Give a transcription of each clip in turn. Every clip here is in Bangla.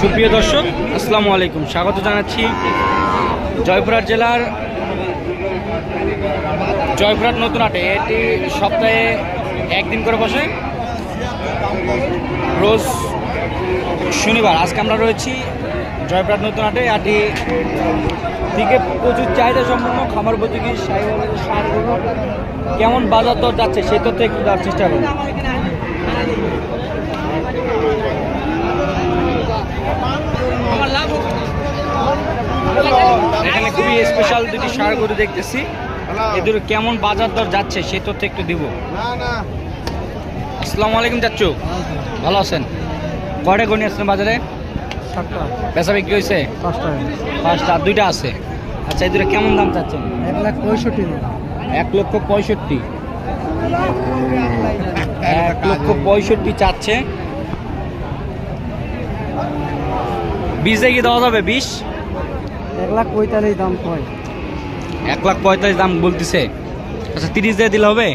সুপ্রিয় দর্শক, আসসালামু আলাইকুম। স্বাগত জানাচ্ছি জয়পুরহাট জেলার জয়পুরহাট নতুন হাটে। এটি সপ্তাহে একদিন করে বসে। রোজ শনিবার। আজকে আমরা রয়েছি জয়পুরহাট নতুন হাটে। হাটি দিকে প্রচুর চাহিদা সম্পন্ন, খামার উপযোগী কেমন বাজার দর যাচ্ছে সেই তথ্য একটু দেওয়ার চেষ্টা করুন এখানে খুবই দুটি সার গরু দেখতেছি। এদের কেমন বাজার দর যাচ্ছে সে তথ্য একটু দিব। আসসালামু আলাইকুম চাচ্চু। ভালো আছেন? কয়টা গরু নিয়ে আসছেন বাজারে? বেচা বিক্রি হয়েছে পাঁচটা। আর দুইটা আছে। আচ্ছা এই দুটো কেমন দাম চাচ্ছেন? এক লাখ পঁয়ষট্টি এক লক্ষ পঁয়ষট্টি। এক লক্ষ পঁয়ষট্টি চাচ্ছে। বিশে কি দেওয়া যাবে? বিশ? এক লাখ পঁয়তাল্লিশ দাম কয়? এক লাখ পঁয়তাল্লিশ দাম বলতেছে। আচ্ছা তিরিশ দিয়ে দিলে হবে?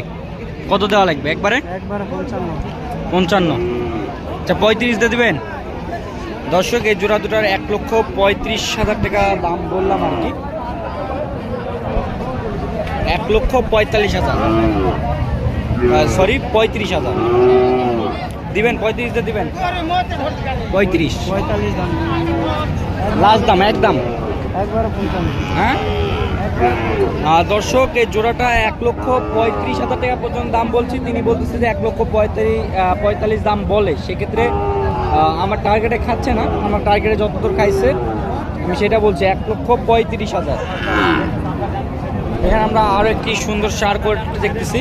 কত দেওয়া লাগবে একবারে? পঞ্চান্ন। আচ্ছা পঁয়ত্রিশ দিয়ে দিবেন? দর্শক এই জোড়া দুটার এক লক্ষ পঁয়ত্রিশ হাজার টাকা দাম বললাম আর কি। এক লক্ষ পঁয়তাল্লিশ হাজার। সরি পঁয়ত্রিশ হাজার। দিবেন পঁয়ত্রিশ দিয়ে দিবেন? পঁয়ত্রিশ। পঁয়তাল্লিশ দাম। লাস্ট দাম একদম। হ্যাঁ? দর্শক এই জোড়াটা এক লক্ষ পঁয়ত্রিশ হাজার টাকা পর্যন্ত দাম বলছি। তিনি বলতেছে যে এক লক্ষ পঁয়তাল্লিশ পঁয়তাল্লিশ দাম বলে। সেক্ষেত্রে আমার টার্গেটে খাচ্ছে না। আমার টার্গেটে যতদূর খাইছে আমি সেটা বলছি এক লক্ষ পঁয়ত্রিশ হাজার। এখানে আমরা আরও একটি সুন্দর সার কোট দেখতেছি।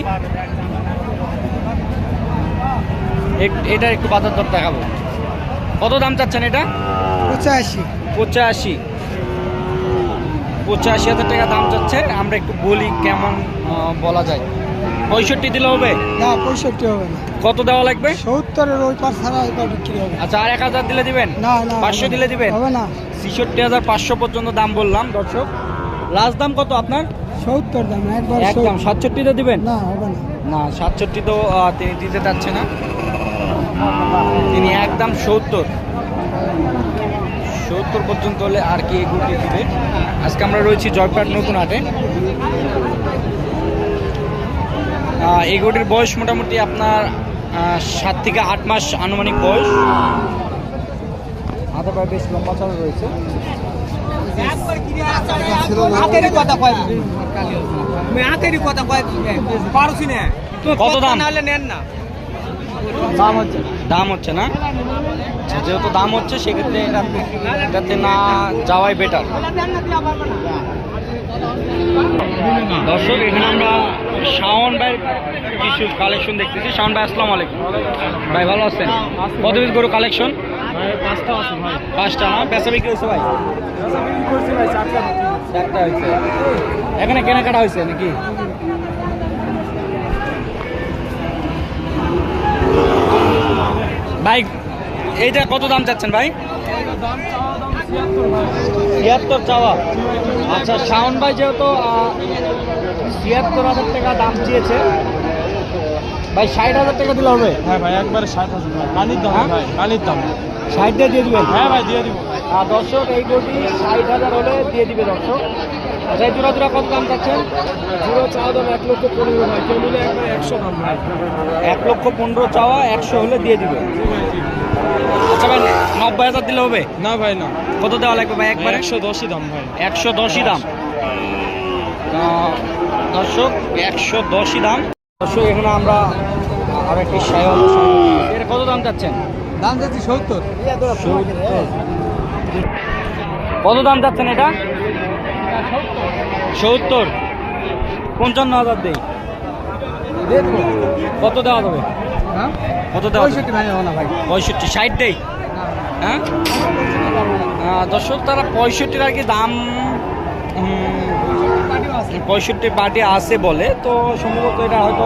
এটা একটু বাজার দর দেখাবো। কত দাম চাচ্ছেন এটা? পঁচাশি। পঁচাশি। পঁচাশি হাজার টাকা দাম যাচ্ছে। আমরা একটু বলি কেমন বলা যায়। পঁয়ষট্টি দিলে হবে? না পঁয়ষট্টি হবে না। কত দেওয়া লাগবে? সত্তরের ওই পার ছাড়া এবার বিক্রি হবে আচ্ছা আর এক হাজার দিলে দিবেন? না না পাঁচশো দিলে দিবেন? হবে না। ছেষট্টি হাজার পাঁচশো পর্যন্ত দাম বললাম দর্শক। লাস্ট দাম কত আপনার? সত্তর দাম একবার একদম সাতষট্টিতে দিবেন? না হবে না। না সাতষট্টি তো তিনি দিতে চাচ্ছে না। তিনি একদম সত্তর। সত্তর পর্যন্ত হলে আর কি এগুলি দিবে। আজকে আমরা রয়েছি জয়পাট নতুন হাটে। এই গরুটির বয়স মোটামুটি আপনার সাত থেকে আট মাস আনুমানিক বয়স। হাতে পায়ে বেশ লম্বা চড়া রয়েছে। না। কত দাম? না দাম হচ্ছে দাম হচ্ছে যেহেতু দাম হচ্ছে, সেক্ষেত্রে এটা এটাতে না যাওয়াই বেটার দর্শক, এখানে আমরা শাওন ভাই কিছু কালেকশন দেখতেছি। শাওন ভাই, আসসালামু আলাইকুম। ভাই, ভালো আছেন? কত গরু কালেকশন পাঁচটা না বেচা বিক্রি হয়েছে ভাই? চারটা হয়েছে। এখানে কেনাকাটা হয়েছে নাকি? ভাই এইটা কত দাম চাচ্ছেন ভাই? ছিয়াত্তর চাওয়া। আচ্ছা শাওন ভাই যেহেতু ছিয়াত্তর হাজার টাকা দাম চেয়েছে ভাই ষাট হাজার টাকা দিলে হবে? হ্যাঁ ভাই একবারে ষাট হাজার। কালির দাম হ্যাঁ? ভাই কালির দাম। ষাট দিয়ে দিয়ে দিবেন? হ্যাঁ ভাই দিয়ে দিব। আর দর্শক এই গরুটি ষাট হাজার হলে দিয়ে দিবে দর্শক। আচ্ছা জোড়া জোড়া কত দাম চাচ্ছেন? পুরো চাওয়া দাম এক লক্ষ পনেরো ভাই কেউ নিলে একবার একশো দাম ভাই। এক লক্ষ পনেরো চাওয়া একশো হলে দিয়ে দিবে। আচ্ছা ভাই নব্বই হাজার দিলে হবে? না ভাই না। কত দেওয়া লাগবে ভাই একবারে? একশো দশই দাম ভাই। একশো দশই দাম। দর্শক একশো দশই দাম। দর্শক এখানে আমরা আর একটি সায়ন। এর কত দাম চাচ্ছেন? দাম যাচ্ছে সত্তর। কত দাম চাচ্ছেন এটা? সত্তর। পঞ্চান্ন হাজার দেই। কত দেওয়া যাবে? হ্যাঁ? কত দেওয়া? পঁয়ষট্টি ষাট দেই। হ্যাঁ? দর্শক তারা পঁয়ষট্টির আর কি দাম পঁয়ষট্টি পার্টি আছে বলে তো সম্ভবত এটা হয়তো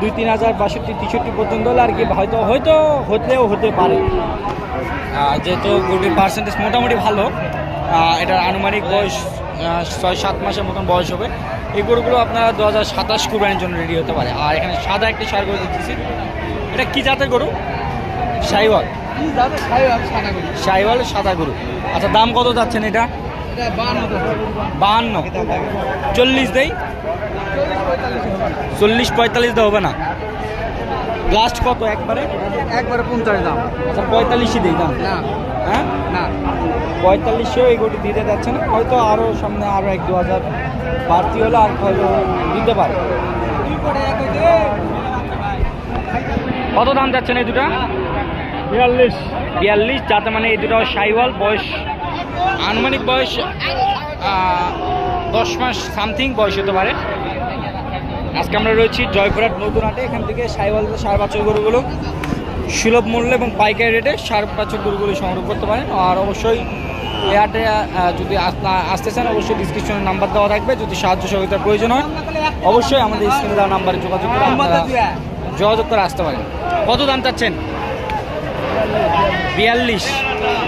দুই তিন হাজার বাষট্টি তেষট্টি পর্যন্ত হলে আর কি হয়তো হয়তো হতেও হতে পারে। যেহেতু গরুটির পার্সেন্টেজ মোটামুটি ভালো এটার আনুমানিক বয়স ছয় সাত মাসের মতন বয়স হবে। এই গরুগুলো আপনার দু হাজার সাতাশ কুরবানির জন্য রেডি হতে পারে। আর এখানে সাদা একটি সার গরু দেখতেছি। এটা কি জাতের গরু? সাইওয়াল। সাইওয়াল সাদা গরু। আচ্ছা দাম কত যাচ্ছেন এটা? বাহান্ন। চল্লিশ দেই? চল্লিশ পঁয়তাল্লিশ দেওয়া হবে না? লাস্ট কত একবারে? একবারে পঞ্চাশ দাম। আচ্ছা পঁয়তাল্লিশই দিই দাম। না। হ্যাঁ? না। পঁয়তাল্লিশেও এই গরুটি দিতে যাচ্ছে না। হয়তো আরও সামনে আরও এক দু হাজার বাড়তি হলে আর হয়তো দিতে পারে। কত দাম যাচ্ছেন এই দুটা? বিয়াল্লিশ। বিয়াল্লিশ যাতে মানে এই দুটো সাইওয়াল বয়স আনুমানিক বয়স দশ মাস সামথিং বয়স হতে পারে। আজকে আমরা রয়েছি জয়পুরহাট নতুন হাটে এখান থেকে সাইওয়াল সার বাছর গরুগুলো সুলভ মূল্যে এবং পাইকারি রেটে সার বাছর গরুগুলো সংগ্রহ করতে পারেন। আর অবশ্যই এই হাটে যদি আস- আসতে চান অবশ্যই ডিসক্রিপশনে নাম্বার দেওয়া থাকবে। যদি সাহায্য সহযোগিতার প্রয়োজন হয় অবশ্যই আমাদের স্ক্রিনে দেওয়া নাম্বারে যোগাযোগ করে যোগাযোগ করে আসতে পারেন। কত দাম চাচ্ছেন? বিয়াল্লিশ।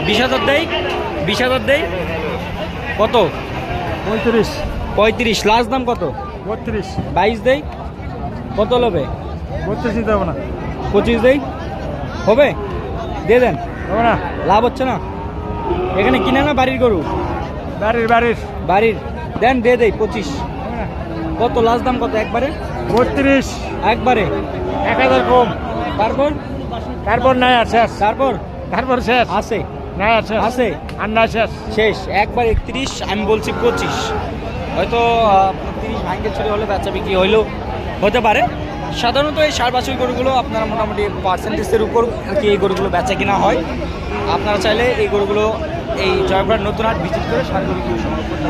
বিশ হাজার দেয় বিশ হাজার দেয় কত? পঁয়ত্রিশ। পঁয়ত্রিশ। লাস্ট দাম কত? বত্রিশ। বাইশ দেয় কত লবে? বত্রিশ দিতে হবে না। পঁচিশ দেয় হবে? দিয়ে দেন। হবে না। লাভ হচ্ছে না? এখানে কিনে না বাড়ির গরু? বাড়ির বাড়ির। বাড়ির। দেন দিয়ে দেয় পঁচিশ। কত? লাস্ট দাম কত? একবারে? বত্রিশ। একবারে। এক হাজার কম। তারপর? তারপর নাই আর শেষ। তারপর? তারপর শেষ। আছে। আর আছে আর নাই শেষ, একবার একত্রিশ আমি বলছি পঁচিশ। হয়তো তিরিশ ভাঙ্গে ছড়ি হলে বেচা বিক্রি হইলেও হতে পারে। সাধারণত এই সার বাছুর গরুগুলো আপনারা মোটামুটি পার্সেন্টেজের উপর আর কি এই গরুগুলো বেচা কিনা হয়। আপনারা চাইলে এই গরুগুলো এই জয়পুরহাট নতুন হাট ভিজিট করে সার সংগ্রহ করতে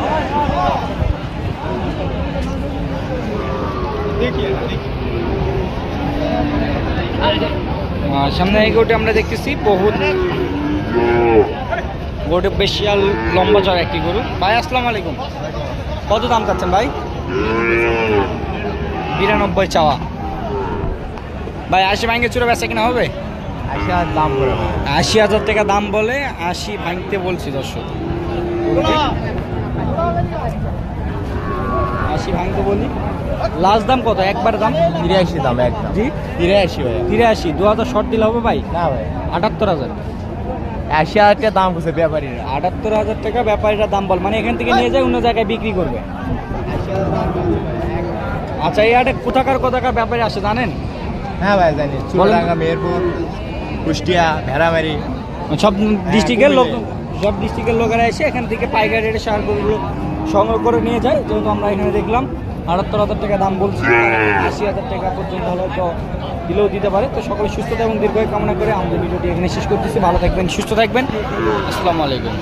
সামনে এই গরুটি আমরা দেখতেছি বহুত গরুটি বেশি আর লম্বা চড়া একটি গরু। ভাই আসসালামু আলাইকুম। কত দাম চাচ্ছেন ভাই? বিরানব্বই চাওয়া। ভাই আশি ভাঙে চুরে বেচা কিনা হবে? আশি হাজার টাকা দাম বলে আশি ভাঙতে বলছি দর্শক। আশি ভাঙতে বলি। লাস্ট দাম কত? একবার দাম? তিরাশি দাম একদম। জি? তিরাশি ভাই তিরাশি। দু হাজার শর্ট দিলে হবে ভাই? না ভাই। আটাত্তর হাজার। আশি হাজার টাকা দাম করছে ব্যাপারীরা। আটাত্তর হাজার টাকা ব্যাপারীরা দাম বল মানে এখান থেকে নিয়ে যায় অন্য জায়গায় বিক্রি করবে। আচ্ছা এই হাটে কোথাকার কোথাকার ব্যাপারে আসে জানেন? হ্যাঁ ভাই জানি। চুয়াডাঙ্গা মেহেরপুর কুষ্টিয়া ভেড়ামারি সব ডিস্ট্রিক্টের লোক সব ডিস্ট্রিক্টের লোকেরা এসে এখান থেকে পাইকারি রেটে সারগুলো সংগ্রহ করে নিয়ে যায় যেহেতু আমরা এখানে দেখলাম। আটাত্তর হাজার টাকা দাম বলছি। আশি হাজার টাকা পর্যন্ত হলে তো দিলেও দিতে পারে। তো সকলে সুস্থতা এবং দীর্ঘায় কামনা করে আমাদের ভিডিওটি এখানে শেষ করতেছি। ভালো থাকবেন সুস্থ থাকবেন। আসসালামু আলাইকুম।